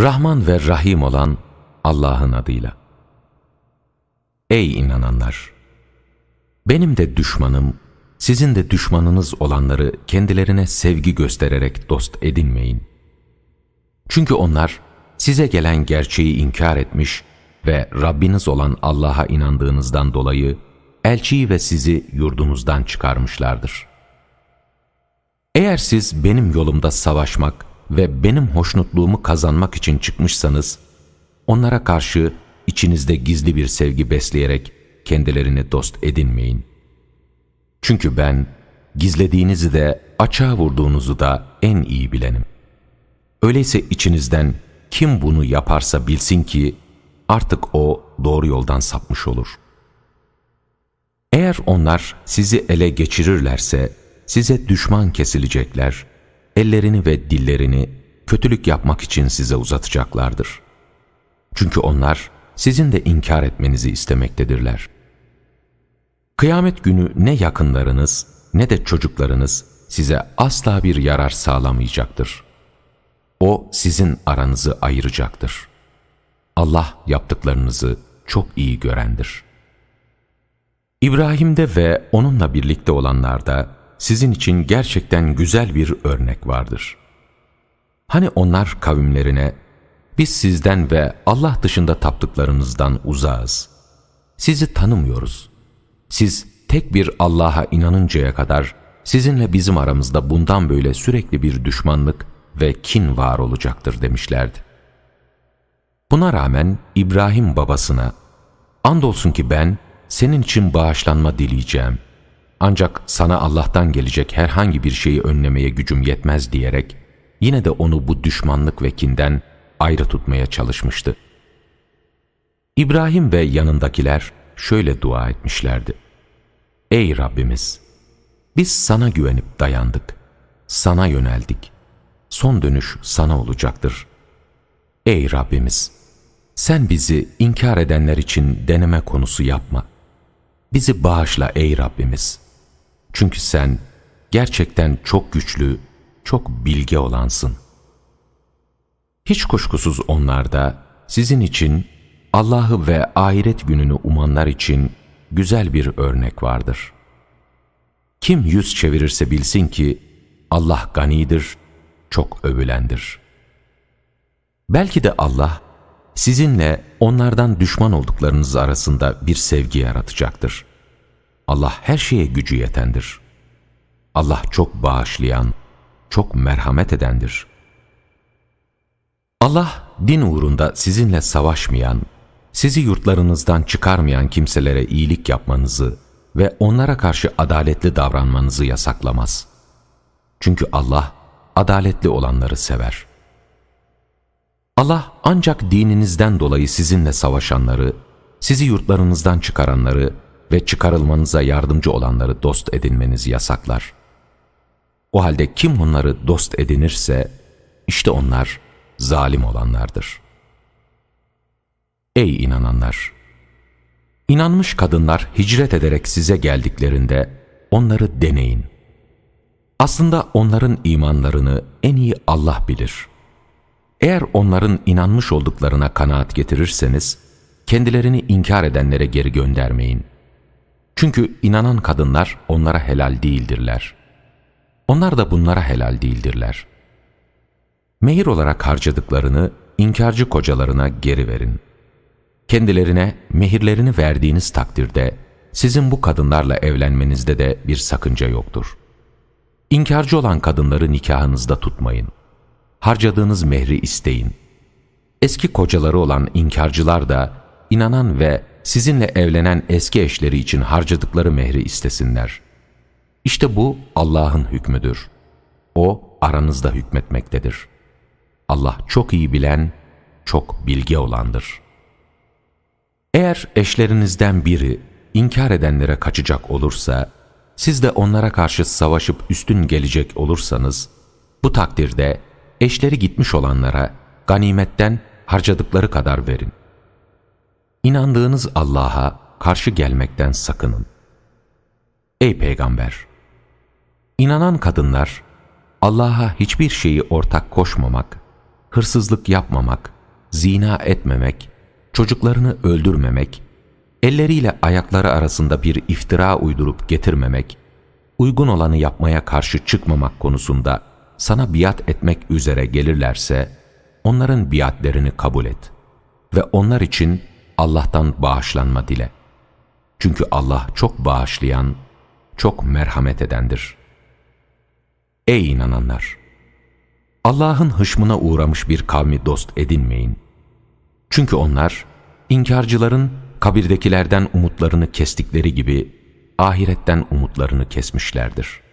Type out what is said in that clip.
Rahman ve Rahim olan Allah'ın adıyla. Ey inananlar! Benim de düşmanım, sizin de düşmanınız olanları kendilerine sevgi göstererek dost edinmeyin. Çünkü onlar size gelen gerçeği inkar etmiş ve Rabbiniz olan Allah'a inandığınızdan dolayı elçiyi ve sizi yurdunuzdan çıkarmışlardır. Eğer siz benim yolumda savaşmak ve benim hoşnutluğumu kazanmak için çıkmışsanız, onlara karşı içinizde gizli bir sevgi besleyerek kendilerini dost edinmeyin. Çünkü ben gizlediğinizi de açığa vurduğunuzu da en iyi bilenim. Öyleyse içinizden kim bunu yaparsa bilsin ki artık o doğru yoldan sapmış olur. Eğer onlar sizi ele geçirirlerse size düşman kesilecekler, ellerini ve dillerini kötülük yapmak için size uzatacaklardır. Çünkü onlar sizin de inkar etmenizi istemektedirler. Kıyamet günü ne yakınlarınız ne de çocuklarınız size asla bir yarar sağlamayacaktır. O sizin aranızı ayıracaktır. Allah yaptıklarınızı çok iyi görendir. İbrahim'de ve onunla birlikte olanlarda sizin için gerçekten güzel bir örnek vardır. Hani onlar kavimlerine, biz sizden ve Allah dışında taptıklarınızdan uzağız. Sizi tanımıyoruz. Siz tek bir Allah'a inanıncaya kadar sizinle bizim aramızda bundan böyle sürekli bir düşmanlık ve kin var olacaktır demişlerdi. Buna rağmen İbrahim babasına, andolsun ki ben senin için bağışlanma dileyeceğim. Ancak sana Allah'tan gelecek herhangi bir şeyi önlemeye gücüm yetmez diyerek, yine de onu bu düşmanlık ve kinden ayrı tutmaya çalışmıştı. İbrahim ve yanındakiler şöyle dua etmişlerdi. Ey Rabbimiz! Biz sana güvenip dayandık. Sana yöneldik. Son dönüş sana olacaktır. Ey Rabbimiz! Sen bizi inkar edenler için deneme konusu yapma. Bizi bağışla ey Rabbimiz. Çünkü sen gerçekten çok güçlü, çok bilge olansın. Hiç kuşkusuz onlarda sizin için Allah'ı ve ahiret gününü umanlar için güzel bir örnek vardır. Kim yüz çevirirse bilsin ki Allah ganidir, çok övülendir. Belki de Allah sizinle onlardan düşman olduklarınız arasında bir sevgi yaratacaktır. Allah her şeye gücü yetendir. Allah çok bağışlayan, çok merhamet edendir. Allah din uğrunda sizinle savaşmayan, sizi yurtlarınızdan çıkarmayan kimselere iyilik yapmanızı ve onlara karşı adaletli davranmanızı yasaklamaz. Çünkü Allah adaletli olanları sever. Allah ancak dininizden dolayı sizinle savaşanları, sizi yurtlarınızdan çıkaranları ve çıkarılmanıza yardımcı olanları dost edinmenizi yasaklar. O halde kim onları dost edinirse, işte onlar zalim olanlardır. Ey inananlar! İnanmış kadınlar hicret ederek size geldiklerinde onları deneyin. Aslında onların imanlarını en iyi Allah bilir. Eğer onların inanmış olduklarına kanaat getirirseniz, kendilerini inkar edenlere geri göndermeyin. Çünkü inanan kadınlar onlara helal değildirler. Onlar da bunlara helal değildirler. Mehir olarak harcadıklarını inkarcı kocalarına geri verin. Kendilerine mehirlerini verdiğiniz takdirde sizin bu kadınlarla evlenmenizde de bir sakınca yoktur. İnkarcı olan kadınları nikahınızda tutmayın. Harcadığınız mehri isteyin. Eski kocaları olan inkarcılar da inanan ve sizinle evlenen eski eşleri için harcadıkları mehri istesinler. İşte bu Allah'ın hükmüdür. O aranızda hükmetmektedir. Allah çok iyi bilen, çok bilge olandır. Eğer eşlerinizden biri inkar edenlere kaçacak olursa, siz de onlara karşı savaşıp üstün gelecek olursanız, bu takdirde eşleri gitmiş olanlara ganimetten harcadıkları kadar verin. İnandığınız Allah'a karşı gelmekten sakının. Ey Peygamber! İnanan kadınlar, Allah'a hiçbir şeyi ortak koşmamak hırsızlık yapmamak, zina etmemek, çocuklarını öldürmemek, elleriyle ayakları arasında bir iftira uydurup getirmemek, uygun olanı yapmaya karşı çıkmamak konusunda sana biat etmek üzere gelirlerse, onların biatlerini kabul et ve onlar için Allah'tan bağışlanma dile. Çünkü Allah çok bağışlayan, çok merhamet edendir. Ey inananlar! Allah'ın hışmına uğramış bir kavmi dost edinmeyin. Çünkü onlar, inkarcıların kabirdekilerden umutlarını kestikleri gibi, ahiretten umutlarını kesmişlerdir.''